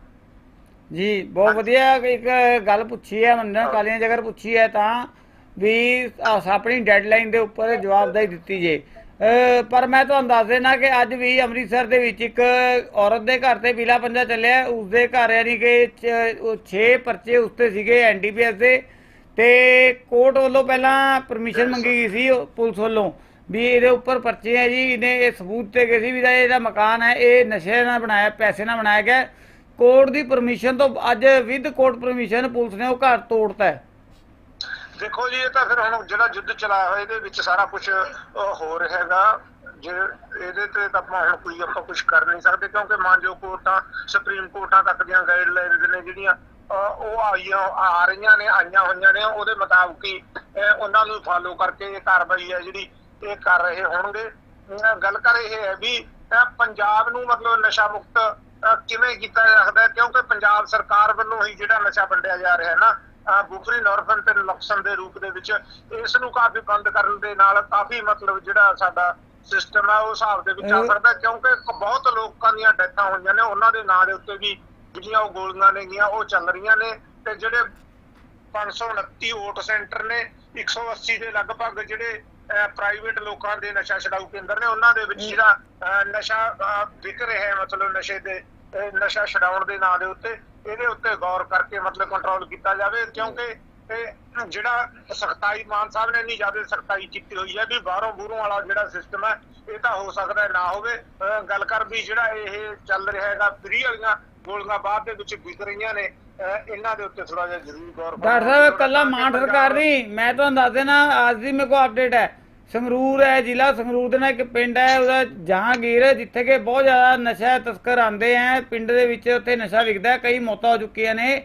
ਜੀ ਬਹੁਤ ਵਧੀਆ ਇੱਕ ਗੱਲ ਪੁੱਛੀ ਹੈ ਮੰਨਣ ਕਾਲੀਆਂ ਜੇਕਰ ਪੁੱਛੀ ਹੈ ਤਾਂ ਵੀ ਆਪਣੀ ਡੈਡਲਾਈਨ ਦੇ ਉੱਪਰ ਜਵਾਬਦਾਰੀ ਦਿੱਤੀ ਜੇ। ਪਰ ਮੈਂ ਤੁਹਾਨੂੰ ਦੱਸ ਦੇਣਾ ਕਿ ਅੱਜ ਵੀ ਅੰਮ੍ਰਿਤਸਰ ਦੇ ਵਿੱਚ ਇੱਕ ਔਰਤ ਦੇ ਘਰ ਤੇ ਪੀਲਾ ਪੰਜਾ ਚੱਲਿਆ। ਉਸ ਦੇ ਘਰ ਯਾਨੀ ਕਿ 6 ਪਰਚੇ ਉੱਤੇ ਸੀਗੇ ਐਨਡੀਪੀਐਸ ਦੇ। ਤੇ ਕੋਰਟ ਵੱਲੋਂ ਪਹਿਲਾਂ ਪਰਮਿਸ਼ਨ ਮੰਗੀ ਗਈ ਸੀ ਪੁਲਿਸ ਵੱਲੋਂ ਵੀ ਇਹਦੇ ਉੱਪਰ ਪਰਚੇ ਹੈ ਜੀ। ਇਹਨੇ ਇਹ ਸਬੂਤ ਤੇ ਗਏ ਸੀ ਵੀ ਇਹਦਾ ਮਕਾਨ ਹੈ ਇਹ ਨਸ਼ੇ ਨਾਲ ਬਣਾਇਆ ਪੈਸੇ ਨਾਲ ਬਣਾਇਆ ਗਿਆ। ਕੋਰਟ ਦੀ ਪਰਮਿਸ਼ਨ ਤੋਂ ਅੱਜ ਵਿਦ ਕੋਰਟ ਪਰਮਿਸ਼ਨ ਪੁਲਿਸ ਨੇ ਉਹ ਘਰ ਤੋੜਤਾ ਹੈ। ਦੇਖੋ ਜੀ, ਇਹ ਤਾਂ ਫਿਰ ਹੁਣ ਜਿਹੜਾ ਯੁੱਧ ਚਲਾਇਆ ਹੋਇਆ, ਇਹਦੇ ਵਿੱਚ ਸਾਰਾ ਕੁਝ ਹੋ ਰਿਹਾ ਹੈਗਾ ਜੇ ਇਹਦੇ ਤੇ ਤਾਂ ਆਪਾਂ ਹੁਣ ਕੋਈ ਆਪਾਂ ਕੁਝ ਕਰ ਨਹੀਂ ਸਕਦੇ, ਕਿਉਂਕਿ ਮਾਨਜੋ ਕੋਰਟਾਂ, ਸੁਪਰੀਮ ਕੋਰਟਾਂ ਤੱਕ ਦੀਆਂ ਗਾਈਡਲਾਈਨਸ ਨੇ ਜਿਹੜੀਆਂ ਉਹ ਆਈਆਂ, ਆ ਰਹੀਆਂ ਨੇ, ਆਈਆਂ ਹੋਈਆਂ ਨੇ, ਉਹਦੇ ਮੁਤਾਬਕ ਹੀ ਉਹਨਾਂ ਨੂੰ ਫਾਲੋ ਕਰਕੇ ਇਹ ਕਾਰਵਾਈ ਹੈ ਜਿਹੜੀ ਇਹ ਕਰ ਰਹੇ ਹੋਣਗੇ। ਗੱਲ ਕਰ ਇਹ ਹੈ ਵੀ ਪੰਜਾਬ ਨੂੰ ਮਤਲਬ ਨਸ਼ਾ ਮੁਕਤ ਕਿਵੇਂ ਕੀਤਾ ਜਾ ਸਕਦਾ ਕਿਉਂਕਿ ਪੰਜਾਬ ਸਰਕਾਰ ਵੱਲੋਂ ਹੀ ਜਿਹੜਾ ਨਸ਼ਾ ਵੰਡਿਆ ਜਾ ਰਿਹਾ ਹੈ ਨਾ ਬੁਫਰੀ ਨੋਰਫਨ ਤੇ ਨਲਕਸਨ ਦੇ ਰੂਪ ਦੇ ਵਿੱਚ ਇਸ ਨੂੰ ਕਾਫੀ ਬੰਦ ਕਰਨ ਦੇ ਨਾਲ ਕਾਫੀ ਮਤਲਬ ਜਿਹੜਾ ਸਾਡਾ ਸਿਸਟਮ ਹੈ ਉਹ ਹਿਸਾਬ ਦੇ ਵਿੱਚ ਆ ਹੈ ਕਿਉਂਕਿ ਬਹੁਤ ਲੋਕਾਂ ਦੀਆਂ ਡੈਥਾਂ ਹੋਈਆਂ ਨੇ ਉਹਨਾਂ ਦੇ ਨਾਂ ਦੇ ਉੱਤੇ ਵੀ ਜਿਹੜੀਆਂ ਉਹ ਗੋਲੀਆਂ ਨੇਗੀਆਂ ਉਹ ਚੱਲ ਰਹੀਆਂ ਨੇ ਤੇ ਜਿਹੜੇ 529 ਵੋਟ ਸੈਂਟਰ ਨੇ 180 ਦੇ ਲਗਭਗ ਜਿਹੜੇ ਪ੍ਰਾਈਵੇਟ ਲੋਕਾਂ ਦੇ ਨਸ਼ਾ ਛਡਾਊ ਕੇਂਦਰ ਨੇ ਉਹਨਾਂ ਦੇ ਵਿੱਚ ਜਿਹੜਾ ਨਸ਼ਾ ਵਿਕ ਰਿਹਾ ਹੈ ਮਤਲਬ ਨਸ਼ੇ ਦੇ ਨਸ਼ਾ ਛਡਾਉਣ ਦੇ ਨਾਂ ਦੇ ਉੱਤੇ ਇਹਦੇ ਉੱਤੇ ਗੌਰ ਕਰਕੇ ਮਤਲਬ ਕੰਟਰੋਲ ਕੀਤਾ ਜਾਵੇ ਕਿਉਂਕਿ ਇਹ ਜਿਹੜਾ ਸਖਤਾਈ ਮਾਨ ਸਾਹਿਬ ਨੇ ਇੰਨੀ ਜ਼ਿਆਦਾ ਸਖਤਾਈ ਕੀਤੀ ਹੋਈ ਹੈ ਵੀ ਬਾਹਰੋਂ ਬੂਰੋਂ ਵਾਲਾ ਜਿਹੜਾ ਸਿਸਟਮ ਹੈ ਇਹ ਤਾਂ ਹੋ ਸਕਦਾ ਨਾ ਹੋਵੇ। ਗੱਲ ਕਰ ਵੀ ਜਿਹੜਾ ਇਹ ਚੱਲ ਰਿਹਾ ਹੈਗਾ ਫ੍ਰੀ ਵਾਲੀਆਂ ਗੋਲੀਆਂ ਬਾਅਦ ਦੇ ਵਿੱਚ ਵਿਕ ਰਹੀਆਂ ਨੇ ਇਹਨਾਂ ਦੇ ਉੱਤੇ ਥੋੜਾ ਜਿਹਾ ਜ਼ਰੂਰ ਗੌਰ ਡਾਕਟਰ ਸਾਹਿਬ ਕੱਲਾ ਤਾਂ ਮਾਨ ਸਰਕਾਰ ਨਹੀਂ ਮੈਂ ਤੁਹਾਨੂੰ ਦੱਸ ਦੇਣਾ ਅੱਜ ਦੀ ਮੇਰੇ ਕੋਲ ਅਪਡੇਟ ਹੈ। ਸੰਗਰੂਰ ਹੈ ਜ਼ਿਲ੍ਹਾ ਸੰਗਰੂਰ ਦੇ ਨਾਲ ਇੱਕ ਪਿੰਡ ਹੈ ਉਹਦਾ ਜਹਾਂਗੀਰ ਜਿੱਥੇ ਕਿ ਬਹੁਤ ਜ਼ਿਆਦਾ ਨਸ਼ਾ ਤਸਕਰ ਆਂਦੇ ਹੈ ਪਿੰਡ ਦੇ ਵਿੱਚ ਉੱਥੇ ਨਸ਼ਾ ਵਿਕਦਾ ਕਈ ਮੌਤਾਂ ਹੋ ਚੁੱਕੀਆਂ ਨੇ।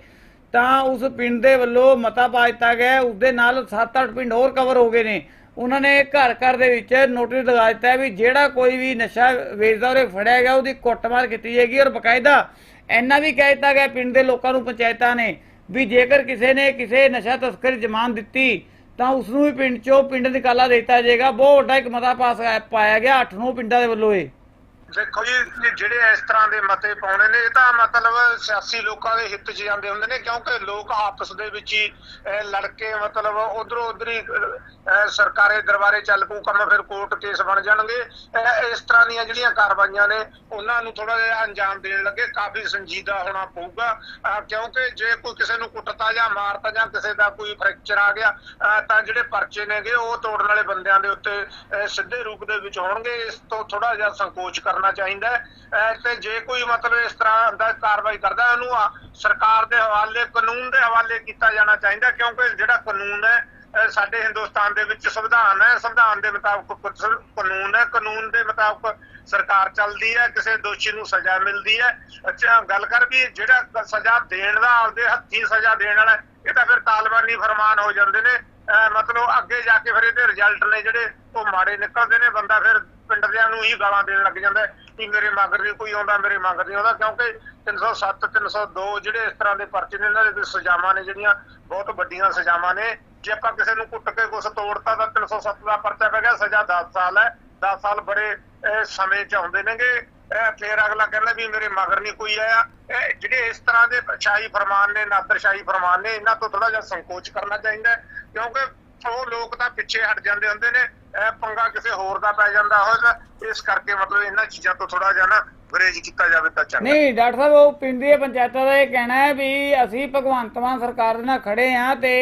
ਤਾਂ ਉਸ ਪਿੰਡ ਦੇ ਵੱਲੋਂ ਮਤਾ ਪਾ ਦਿੱਤਾ ਗਿਆ ਹੈ, ਉਸ ਦੇ ਨਾਲ 7-8 ਪਿੰਡ ਹੋਰ ਕਵਰ ਹੋ ਗਏ ਨੇ। ਉਹਨਾਂ ਨੇ ਘਰ ਘਰ ਦੇ ਵਿੱਚ ਨੋਟਿਸ ਲਗਾ ਦਿੱਤਾ ਵੀ ਜਿਹੜਾ ਕੋਈ ਵੀ ਨਸ਼ਾ ਵੇਚਦਾ ਉਹਦੇ ਫੜਿਆ ਗਿਆ ਉਹਦੀ ਕੁੱਟਮਾਰ ਕੀਤੀ ਜਾਏਗੀ ਔਰ ਬਕਾਇਦਾ ਇੰਨਾ ਵੀ ਕਹਿ ਦਿੱਤਾ ਗਿਆ ਪਿੰਡ ਦੇ ਲੋਕਾਂ ਨੂੰ ਪੰਚਾਇਤਾਂ ਨੇ ਵੀ ਜੇਕਰ ਕਿਸੇ ਨੇ ਕਿਸੇ ਨਸ਼ਾ ਤਸਕਰ ਜ਼ਮਾਨ ਦਿੱਤੀ ਤਾਂ ਉਸ ਨੂੰ ਵੀ ਪਿੰਡ ਚੋਂ ਪਿੰਡ ਨਿਕਾਲਾ ਦਿੱਤਾ ਜਾਏਗਾ। ਬਹੁਤ ਵੱਡਾ ਇੱਕ ਮਤਾ ਪਾਸ ਪਾਇਆ ਗਿਆ 8-9 ਪਿੰਡਾਂ ਦੇ ਵੱਲੋਂ ਇਹ। ਦੇਖੋ ਜੀ ਜਿਹੜੇ ਇਸ ਤਰ੍ਹਾਂ ਦੇ ਮਤੇ ਪਾਉਣੇ ਨੇ ਇਹ ਤਾਂ ਮਤਲਬ ਸਿਆਸੀ ਲੋਕਾਂ ਦੇ ਹਿੱਤ 'ਚ ਜਾਂਦੇ ਹੁੰਦੇ ਨੇ ਕਿਉਂਕਿ ਲੋਕ ਆਪਸ ਦੇ ਵਿੱਚ ਹੀ ਅਹ, ਲੜ ਕੇ ਮਤਲਬ ਉਧਰੋਂ ਉਧਰ ਹੀ ਅਹ, ਸਰਕਾਰੇ ਦਰਬਾਰੇ ਚੱਲ ਪਊ ਕੰਮ ਫਿਰ ਕੋਰਟ ਕੇਸ ਬਣ ਜਾਣਗੇ। ਇਸ ਤਰ੍ਹਾਂ ਦੀਆਂ ਜਿਹੜੀਆਂ ਕਾਰਵਾਈਆਂ ਨੇ ਉਹਨਾਂ ਨੂੰ ਥੋੜਾ ਜਿਹਾ ਅੰਜਾਮ ਦੇਣ ਲੱਗੇ ਕਾਫੀ ਸੰਜੀਦਾ ਹੋਣਾ ਪਊਗਾ। ਕਿਉਂਕਿ ਜੇ ਕੋਈ ਕਿਸੇ ਨੂੰ ਕੁੱਟਤਾ ਜਾਂ ਮਾਰਤਾ ਜਾਂ ਕਿਸੇ ਦਾ ਕੋਈ ਫ੍ਰੈਕਚਰ ਆ ਗਿਆ ਤਾਂ ਜਿਹੜੇ ਪਰਚੇ ਨੇਗੇ ਉਹ ਤੋੜਨ ਵਾਲੇ ਬੰਦਿਆਂ ਦੇ ਉੱਤੇ ਸਿੱਧੇ ਰੂਪ ਦੇ ਵਿੱਚ ਹੋਣਗੇ। ਇਸ ਤੋਂ ਥੋੜਾ ਜਿਹਾ ਸੰਕੋਚ ਕਰ ਕਰਨਾ ਚਾਹੀਦਾ ਹੈ। ਤੇ ਜੇ ਕੋਈ ਮਤਲਬ ਇਸ ਤਰ੍ਹਾਂ ਦਾ ਕਾਰਵਾਈ ਕਰਦਾ ਉਹਨੂੰ ਸਰਕਾਰ ਦੇ ਹਵਾਲੇ, ਕਾਨੂੰਨ ਦੇ ਹਵਾਲੇ ਕੀਤਾ ਜਾਣਾ ਚਾਹੀਦਾ ਕਿਉਂਕਿ ਜਿਹੜਾ ਕਾਨੂੰਨ ਹੈ ਸਾਡੇ ਹਿੰਦੁਸਤਾਨ ਦੇ ਵਿੱਚ ਸੰਵਿਧਾਨ ਹੈ, ਸੰਵਿਧਾਨ ਦੇ ਮੁਤਾਬਕ ਕਾਨੂੰਨ ਹੈ, ਕਾਨੂੰਨ ਦੇ ਮੁਤਾਬਕ ਸਰਕਾਰ ਚੱਲਦੀ ਹੈ, ਕਿਸੇ ਦੋਸ਼ੀ ਨੂੰ ਸਜ਼ਾ ਮਿਲਦੀ ਹੈ। ਅੱਛਾ, ਗੱਲ ਕਰ ਵੀ ਜਿਹੜਾ ਸਜ਼ਾ ਦੇਣ ਦਾ, ਆਪਦੇ ਹੱਥੀਂ ਸਜ਼ਾ ਦੇਣ ਵਾਲਾ, ਇਹ ਤਾਂ ਫਿਰ ਤਾਲਬਾਨੀ ਫਰਮਾਨ ਹੋ ਜਾਂਦੇ ਨੇ। ਅਹ ਮਤਲਬ ਅੱਗੇ ਜਾ ਕੇ ਫਿਰ ਇਹਦੇ ਰਿਜ਼ਲਟ ਨੇ ਜਿਹੜੇ ਉਹ ਮਾੜੇ ਨਿਕਲਦੇ ਨੇ, ਬੰਦਾ ਫਿਰ ਪਿੰਡਦਿਆਂ ਨੂੰ ਹੀ ਗਾਲਾਂ ਦੇਣ ਲੱਗ ਜਾਂਦਾ ਕਿ ਮੇਰੇ ਮਗਰ ਨਹੀਂ ਕੋਈ ਆਉਂਦਾ, ਮੇਰੇ ਮਗਰ ਨਹੀਂ ਆਉਂਦਾ, ਕਿਉਂਕਿ 307 302 ਜਿਹੜੇ ਇਸ ਤਰ੍ਹਾਂ ਦੇ ਪਰਚੇ ਨੇ, ਇਹਨਾਂ ਦੇ ਸਜ਼ਾਵਾਂ ਨੇ ਜਿਹੜੀਆਂ, ਬਹੁਤ ਵੱਡੀਆਂ ਸਜ਼ਾਵਾਂ ਨੇ। ਜੇ ਆਪਾਂ ਕਿਸੇ ਨੂੰ ਕੁੱਟ ਕੇ ਕੁਛ ਤੋੜਤਾ ਤਾਂ 307 ਦਾ ਪਰਚਾ ਪੈ ਗਿਆ, ਸਜ਼ਾ 10 ਸਾਲ ਹੈ। 10 ਸਾਲ ਬੜੇ ਸਮੇਂ ਚ ਆਉਂਦੇ ਨੇਗੇ। ਫੇਰ ਅਗਲਾ ਕਹਿੰਦਾ ਵੀ ਮੇਰੇ ਮਗਰ ਨਹੀਂ ਕੋਈ ਆਇਆ। ਇਹ ਜਿਹੜੇ ਇਸ ਤਰ੍ਹਾਂ ਦੇ ਸ਼ਾਹੀ ਫਰਮਾਨ ਨੇ ਨਾਦਰਸ਼ਾਹੀ ਫਰਮਾਨ ਨੇ, ਇਹਨਾਂ ਤੋਂ ਥੋੜਾ ਜਿਹਾ ਸੰਕੋਚ ਕਰਨਾ ਚਾਹੀਦਾ ਕਿਉਂਕਿ ਉਹ ਲੋਕ ਤਾਂ ਪਿੱਛੇ ਹਟ ਜਾਂਦੇ ਹੁੰਦੇ ਨੇ। ਇਹ ਪੰਗਾ ਕਿਸੇ ਹੋਰ ਦਾ ਪੈ ਜਾਂਦਾ ਹੋਵੇਗਾ ਇਸ ਕਰਕੇ ਮਤਲਬ ਇਹਨਾਂ ਚੀਜ਼ਾਂ ਤੋਂ ਥੋੜਾ ਜਿਹਾ ਨਾ ਗਰੇਜ ਕੀਤਾ ਜਾਵੇ ਤਾਂ ਚੰਗਾ। ਨਹੀਂ ਡਾਕਟਰ ਸਾਹਿਬ ਉਹ ਪਿੰਡ ਦੀਆਂ ਪੰਚਾਇਤਾਂ ਦਾ ਇਹ ਕਹਿਣਾ ਹੈ ਵੀ ਅਸੀਂ ਭਗਵੰਤ ਮਾਨ ਸਰਕਾਰ ਦੇ ਨਾਲ ਖੜੇ ਆ ਤੇ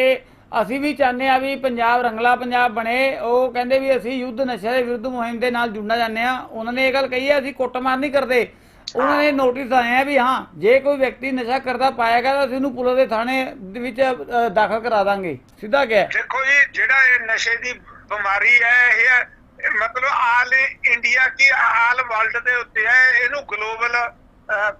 ਅਸੀਂ ਵੀ ਚਾਹੁੰਦੇ ਆ ਵੀ ਪੰਜਾਬ ਰੰਗਲਾ ਪੰਜਾਬ ਬਣੇ। ਉਹ ਕਹਿੰਦੇ ਵੀ ਅਸੀਂ ਯੁੱਧ ਨਸ਼ਾ ਦੇ ਵਿਰੁੱਧ ਮੁਹਿੰਮ ਦੇ ਨਾਲ ਜੁੜਨਾ ਚਾਹੁੰਦੇ ਆ ਉਹਨਾਂ ਨੇ ਇਹ ਗੱਲ ਕਹੀ ਹੈ ਅਸੀਂ ਕੁੱਟਮਾਰ ਨਹੀਂ ਕਰਦੇ। ਉਹਨਾਂ ਨੇ ਨੋਟਿਸ ਆਏ ਆ ਵੀ ਹਾਂ ਜੇ ਕੋਈ ਵਿਅਕਤੀ ਨਸ਼ਾ ਕਰਦਾ ਪਾਏਗਾ ਤਾਂ ਅਸੀਂ ਉਹਨੂੰ ਪੁਲਿਸ ਦੇ ਥਾਣੇ ਦੇ ਵਿੱਚ ਦਾਖਲ ਕਰਾ ਦਾਂਗੇ। ਸਿੱਧਾ ਕਿਹਾ ਦੇਖੋ ਜੀ ਜਿਹੜਾ ਇਹ ਨਸ਼ੇ ਦੀ ਬਿਮਾਰੀ ਹੈ ਇਹ ਮਤਲਬ ਆਲ ਇੰਡੀਆ ਕੀ ਆਲ ਵਰਲਡ ਦੇ ਉੱਤੇ ਹੈ ਇਹਨੂੰ ਗਲੋਬਲ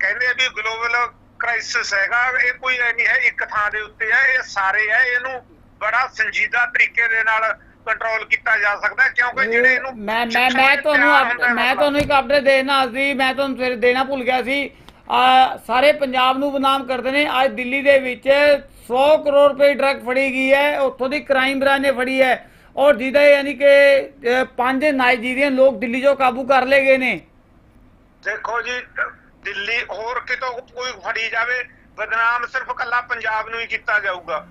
ਕਹਿੰਦੇ ਆ ਵੀ ਗਲੋਬਲ ਕ੍ਰਾਈਸਿਸ ਹੈਗਾ ਇਹ ਕੋਈ ਨਹੀਂ ਹੈ ਇੱਕ ਥਾਂ ਦੇ ਉੱਤੇ ਹੈ ਇਹ ਸਾਰੇ ਹੈ ਇਹਨੂੰ ਬੜਾ ਸੰਜੀਦਾ ਤਰੀਕੇ ਦੇ ਨਾਲ ਕੰਟਰੋਲ ਕੀਤਾ ਜਾ ਸਕਦਾ ਕਿਉਂਕਿ ਜਿਹੜੇ ਇਹਨੂੰ ਮੈਂ ਮੈਂ ਮੈਂ ਤੁਹਾਨੂੰ ਮੈਂ। ਤੁਹਾਨੂੰ ਇੱਕ ਅਪਡੇਟ ਦੇਣਾ ਸੀ ਮੈਂ ਤੁਹਾਨੂੰ ਸਵੇਰੇ ਦੇਣਾ ਭੁੱਲ ਗਿਆ ਸੀ ਆ ਸਾਰੇ ਪੰਜਾਬ ਨੂੰ ਬਦਨਾਮ ਕਰਦੇ ਨੇ ਅੱਜ ਦਿੱਲੀ ਦੇ ਵਿੱਚ 100 ਕਰੋੜ ਰੁਪਏ ਡਰੱਗ ਫੜੀ ਗਈ ਹੈ ਉੱਥੋਂ ਦੀ ਕ੍ਰਾਈਮ ਬ੍ਰਾਂਚ ਨੇ ਫੜੀ ਹੈ ਔਰ ਜਿਹਦੇ ਯਾਨੀ ਕਿ ਅ, ਪੰਜ ਨਾਈਜੀਰੀਅਨ ਲੋਕ ਦਿੱਲੀ 'ਚੋਂ ਕਾਬੂ ਕਰ ਲਏ ਗਏ ਨੇ। ਦੇਖੋ ਜੀ ਦਿੱਲੀ ਹੋਰ ਕਿਤੋਂ ਕੋਈ ਫੜੀ ਜਾਵੇ ਬਦਨਾਮ ਸਿਰਫ ਕੱਲਾ ਪੰਜਾਬ ਨੂੰ ਹੀ ਕੀਤਾ ਜਾਊਗਾ।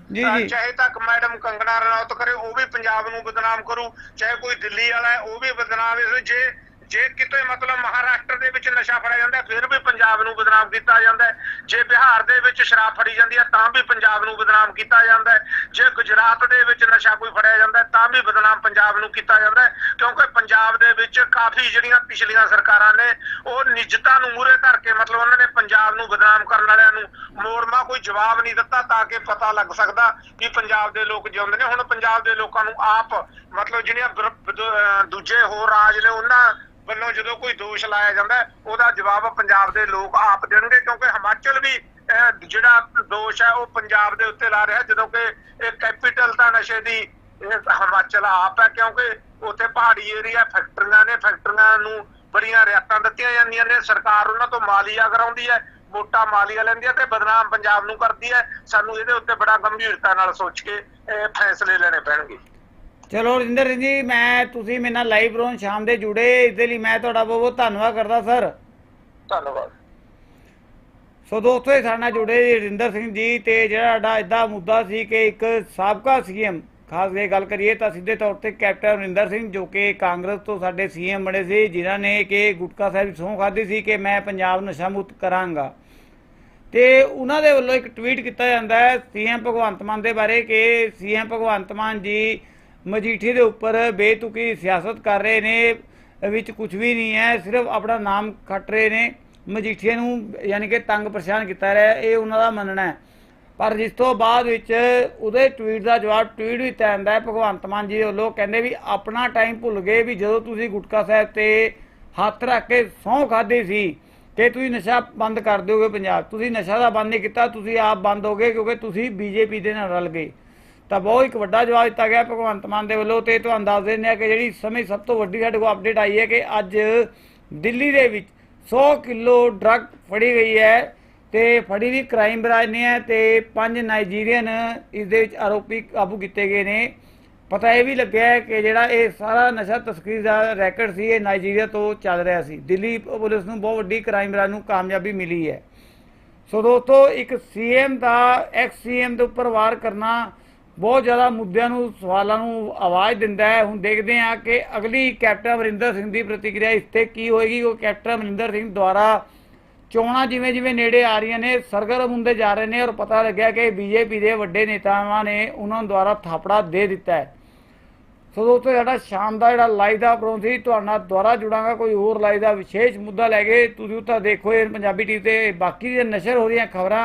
ਚਾਹੇ ਤੱਕ ਮੈਡਮ ਕੰਗਣਾ ਰਣੌਤ ਕਰੇ ਉਹ ਵੀ ਪੰਜਾਬ ਨੂੰ ਬਦਨਾਮ ਕਰੂ ਚਾਹੇ ਕੋਈ ਦਿੱਲੀ ਵਾਲਾ ਹੈ ਉਹ ਵੀ ਬਦਨਾਮ ਇਸ ਜੇ ਜੇ ਕਿਤੇ ਮਤਲਬ ਮਹਾਰਾਸ਼ਟਰ ਦੇ ਵਿੱਚ ਨਸ਼ਾ ਫੜਿਆ ਜਾਂਦਾ ਫਿਰ ਵੀ ਪੰਜਾਬ ਨੂੰ ਬਦਨਾਮ ਕੀਤਾ ਜਾਂਦਾ ਜੇ ਬਿਹਾਰ ਦੇ ਵਿੱਚ ਸ਼ਰਾਬ ਫੜੀ ਜਾਂਦੀ ਹੈ, ਤਾਂ ਵੀ ਪੰਜਾਬ ਨੂੰ ਬਦਨਾਮ ਕੀਤਾ ਜਾਂਦਾ ਜੇ ਗੁਜਰਾਤ ਦੇ ਵਿੱਚ ਨਸ਼ਾ ਕੋਈ ਫੜਿਆ ਜਾਂਦਾ ਤਾਂ ਵੀ ਬਦਨਾਮ ਪੰਜਾਬ ਨੂੰ ਕੀਤਾ ਜਾਂਦਾ ਕਿਉਂਕਿ ਪੰਜਾਬ ਦੇ ਵਿੱਚ ਕਾਫੀ ਜਿਹੜੀਆਂ ਪਿਛਲੀਆਂ ਸਰਕਾਰਾਂ ਨੇ, ਉਹ ਨਿੱਜਤਾ ਨੂੰ ਮੂਰੇ ਧਰ ਕੇ ਮਤਲਬ ਉਹਨਾਂ ਨੇ ਪੰਜਾਬ ਨੂੰ ਬਦਨਾਮ ਕਰਨ ਵਾਲਿਆਂ ਨੂੰ ਮੋੜਮਾ ਕੋਈ ਜਵਾਬ ਨਹੀਂ ਦਿੱਤਾ ਤਾਂ ਕਿ ਪਤਾ ਲੱਗ ਸਕਦਾ ਕਿ ਪੰਜਾਬ ਦੇ ਲੋਕ ਜਿਉਂਦੇ ਨੇ। ਹੁਣ ਪੰਜਾਬ ਦੇ ਲੋਕਾਂ ਨੂੰ ਆਪ ਮਤਲਬ ਜਿਹੜੀਆਂ ਦੂਜੇ ਹੋਰ ਰਾਜ ਨੇ, ਉਹਨਾਂ ਵੱਲੋਂ ਜਦੋਂ ਕੋਈ ਦੋਸ਼ ਲਾਇਆ ਜਾਂਦਾ, ਉਹਦਾ ਜਵਾਬ ਪੰਜਾਬ ਦੇ ਲੋਕ ਆਪ ਦੇਣਗੇ, ਕਿਉਂਕਿ ਹਿਮਾਚਲ ਵੀ ਜਿਹੜਾ ਦੋਸ਼ ਹੈ, ਉਹ ਪੰਜਾਬ ਦੇ ਉੱਤੇ ਲਾ ਰਿਹਾ, ਜਦੋਂ ਕਿ ਇਹ ਕੈਪੀਟਲ ਤਾਂ ਨਸ਼ੇ ਦੀ ਹਿਮਾਚਲ ਆਪ ਹੈ, ਕਿਉਂਕਿ ਉੱਥੇ ਪਹਾੜੀ ਏਰੀਆ ਫੈਕਟਰੀਆਂ ਨੇ ਫੈਕਟਰੀਆਂ ਨੂੰ ਬੜੀਆਂ ਰਿਆਤਾਂ ਦਿੱਤੀਆਂ ਜਾਂਦੀਆਂ ਨੇ, ਸਰਕਾਰ ਉਹਨਾਂ ਤੋਂ ਮਾਲੀਆ ਕਰਾਉਂਦੀ ਹੈ, ਵੋਟਾਂ ਮਾਲੀਆ ਲੈਂਦੀ ਹੈ ਤੇ ਬਦਨਾਮ ਪੰਜਾਬ ਨੂੰ ਕਰਦੀ ਹੈ, ਸਾਨੂੰ ਇਹਦੇ ਉੱਤੇ ਬੜਾ ਗੰਭੀਰਤਾ ਨਾਲ ਸੋਚ ਕੇ, ਇਹ ਫੈਸਲੇ ਲੈਣੇ ਪੈਣਗੇ। ਚਲੋ ਰਿੰਦਰ ਸਿੰਘ ਜੀ ਮੈਂ ਤੁਸੀਂ ਮੇਰੇ ਨਾਲ ਲਾਈਵ ਰੋਣ ਸ਼ਾਮ ਦੇ ਜੁੜੇ ਇਸ ਦੇ ਲਈ ਮੈਂ ਤੁਹਾਡਾ ਬਹੁਤ ਬਹੁਤ ਧੰਨਵਾਦ ਕਰਦਾ ਸਰ ਧੰਨਵਾਦ। ਸੋ ਦੋਸਤੋ ਇਹ ਸਾਡੇ ਨਾਲ ਜੁੜੇ ਜੀ ਰਿੰਦਰ ਸਿੰਘ ਜੀ ਤੇ ਜਿਹੜਾ ਸਾਡਾ ਇਦਾਂ ਮੁੱਦਾ ਸੀ ਕਿ ਇੱਕ ਸਾਬਕਾ ਸੀਐਮ ਖਾਸ ਜੇ ਗੱਲ ਕਰੀਏ ਤਾਂ ਸਿੱਧੇ ਤੌਰ ਤੇ ਕੈਪਟਨ ਅਮਰਿੰਦਰ ਸਿੰਘ ਜੋ ਕਿ ਕਾਂਗਰਸ ਤੋਂ ਸਾਡੇ ਸੀਐਮ ਬਣੇ ਸੀ ਜਿਨ੍ਹਾਂ ਨੇ ਕਿ ਗੁਟਕਾ ਸਾਹਿਬ ਸਹੁੰ ਖਾਧੀ ਸੀ ਕਿ ਮੈਂ ਪੰਜਾਬ ਨਸ਼ਾ ਮੁਕਤ ਕਰਾਂਗਾ। ਤੇ ਉਹਨਾਂ ਦੇ ਵੱਲੋਂ ਇੱਕ ਟਵੀਟ ਕੀਤਾ ਜਾਂਦਾ ਹੈ ਸੀਐਮ ਭਗਵੰਤ ਮਾਨ ਦੇ ਬਾਰੇ ਕਿ ਸੀਐਮ ਭਗਵੰਤ ਮਾਨ ਜੀ ਮਜੀਠੀ ਦੇ ਉੱਪਰ ਬੇਤੁਕੀ ਸਿਆਸਤ ਕਰ ਰਹੇ ਨੇ, ਵਿੱਚ ਕੁਝ ਵੀ ਨਹੀਂ ਹੈ, ਸਿਰਫ ਆਪਣਾ ਨਾਮ ਖੱਟ ਰਹੇ ਨੇ। ਮਜੀਠੀਏ ਨੂੰ ਯਾਨੀ ਕਿ ਤੰਗ ਪਰੇਸ਼ਾਨ ਕੀਤਾ ਰਿਹਾ ਇਹ ਉਹਨਾਂ ਦਾ ਮੰਨਣਾ ਹੈ। ਪਰ ਜਿਸ ਤੋਂ ਬਾਅਦ ਵਿੱਚ ਉਹਦੇ ਟਵੀਟ ਦਾ ਜਵਾਬ ਟਵੀਟ ਵੀ ਦਿੱਤਾ ਜਾਂਦਾ ਹੈ, ਭਗਵੰਤ ਮਾਨ ਜੀ ਵੱਲੋਂ ਕਹਿੰਦੇ ਵੀ ਆਪਣਾ ਟਾਈਮ ਭੁੱਲ ਗਏ ਵੀ ਜਦੋਂ ਤੁਸੀਂ ਗੁਟਕਾ ਸਾਹਿਬ ਤੇ ਹੱਥ ਰੱਖ ਕੇ ਸਹੁੰ ਖਾਧੀ ਸੀ ਕਿ ਤੁਸੀਂ ਨਸ਼ਾ ਬੰਦ ਕਰ ਦਿਓਗੇ ਪੰਜਾਬ। ਤੁਸੀਂ ਨਸ਼ਾ ਦਾ ਬੰਦ ਨਹੀਂ ਕੀਤਾ, ਤੁਸੀਂ ਆਪ ਬੰਦ ਹੋਗੇ ਕਿਉਂਕਿ ਤੁਸੀਂ ਬੀਜੇਪੀ ਦੇ ਨਾਲ ਰਲ ਗਏ। ਤਾਂ ਬਹੁਤ ਇੱਕ ਵੱਡਾ ਜਵਾਬ ਦਿੱਤਾ ਗਿਆ ਭਗਵੰਤ ਮਾਨ ਦੇ ਵੱਲੋਂ ਤੇ ਤੁਹਾਨੂੰ ਦੱਸ ਦਿੰਦੇ ਆ ਕਿ ਜਿਹੜੀ ਸਮੇਂ ਸਭ ਤੋਂ ਵੱਡੀ ਸਾਡੇ ਕੋਲ ਅਪਡੇਟ ਆਈ ਹੈ ਕਿ ਅੱਜ ਦਿੱਲੀ ਦੇ ਵਿੱਚ 100 ਕਿਲੋ ਡਰੱਗ ਫੜੀ ਗਈ ਹੈ ਤੇ ਫੜੀ ਵੀ ਕ੍ਰਾਈਮ ਬ੍ਰਾਂਚ ਨੇ ਹੈ ਤੇ ਪੰਜ ਨਾਈਜੀਰੀਅਨ ਇਸ ਦੇ ਵਿੱਚ ਆਰੋਪੀ ਕਾਬੂ ਕੀਤੇ ਗਏ ਨੇ। ਪਤਾ ਇਹ ਵੀ ਲੱਗਿਆ ਕਿ ਜਿਹੜਾ ਇਹ ਸਾਰਾ ਨਸ਼ਾ ਤਸਕਰੀ ਦਾ ਰੈਕਟ ਸੀ, ਇਹ ਨਾਈਜੀਰੀਆ ਤੋਂ ਚੱਲ ਰਿਹਾ ਸੀ। ਦਿੱਲੀ ਪੁਲਿਸ ਨੂੰ ਬਹੁਤ ਵੱਡੀ ਕ੍ਰਾਈਮ ਬ੍ਰਾਂਚ ਨੂੰ ਕਾਮਯਾਬੀ ਮਿਲੀ ਹੈ। ਸੋ ਦੋਸਤੋ, ਇੱਕ ਸੀਐਮ ਦਾ ਐਕਸ ਸੀਐਮ ਦੇ ਉੱਪਰ ਵਾਰ ਕਰਨਾ ਬਹੁਤ ਜ਼ਿਆਦਾ ਮੁੱਦਿਆਂ ਨੂੰ, ਸਵਾਲਾਂ ਨੂੰ ਆਵਾਜ਼ ਦਿੰਦਾ ਹੈ। ਹੁਣ ਦੇਖਦੇ ਹਾਂ ਕਿ ਅਗਲੀ ਕੈਪਟਨ ਅਮਰਿੰਦਰ ਸਿੰਘ ਦੀ ਪ੍ਰਤੀਕਿਰਿਆ ਇਸ ਤੇ ਕੀ ਹੋਏਗੀ। ਉਹ ਕੈਪਟਨ ਅਮਰਿੰਦਰ ਸਿੰਘ ਦੁਆਰਾ ਚੋਣਾਂ ਜਿਵੇਂ ਜਿਵੇਂ ਨੇੜੇ ਆ ਰਹੀਆਂ ਨੇ, ਸਰਗਰਮ ਹੁੰਦੇ ਜਾ ਰਹੇ ਨੇ ਔਰ ਪਤਾ ਲੱਗਿਆ ਕਿ ਬੀਜੇਪੀ ਦੇ ਵੱਡੇ ਨੇਤਾਵਾਂ ਨੇ ਉਹਨਾਂ ਦੁਆਰਾ ਥਾਪੜਾ ਦੇ ਦਿੱਤਾ ਹੈ। ਸੋ ਦੋਸਤੋ, ਸਾਡਾ ਸ਼ਾਮ ਦਾ ਜਿਹੜਾ ਲਾਈਵ ਦਾ ਪ੍ਰੋਗਰਾਮ ਸੀ, ਤੁਹਾਡੇ ਨਾਲ ਦੁਬਾਰਾ ਜੁੜਾਂਗਾ, ਕੋਈ ਹੋਰ ਲਾਈਵ ਦਾ ਵਿਸ਼ੇਸ਼ ਮੁੱਦਾ ਲੈ ਕੇ। ਤੁਸੀਂ ਉੱਥੇ ਦੇਖੋ ਇਹ ਪੰਜਾਬੀ ਟੀਵੀ ਤੇ ਬਾਕੀ ਦੀਆਂ ਨਸ਼ਰ ਹੋ ਰਹੀਆਂ ਖਬਰਾਂ।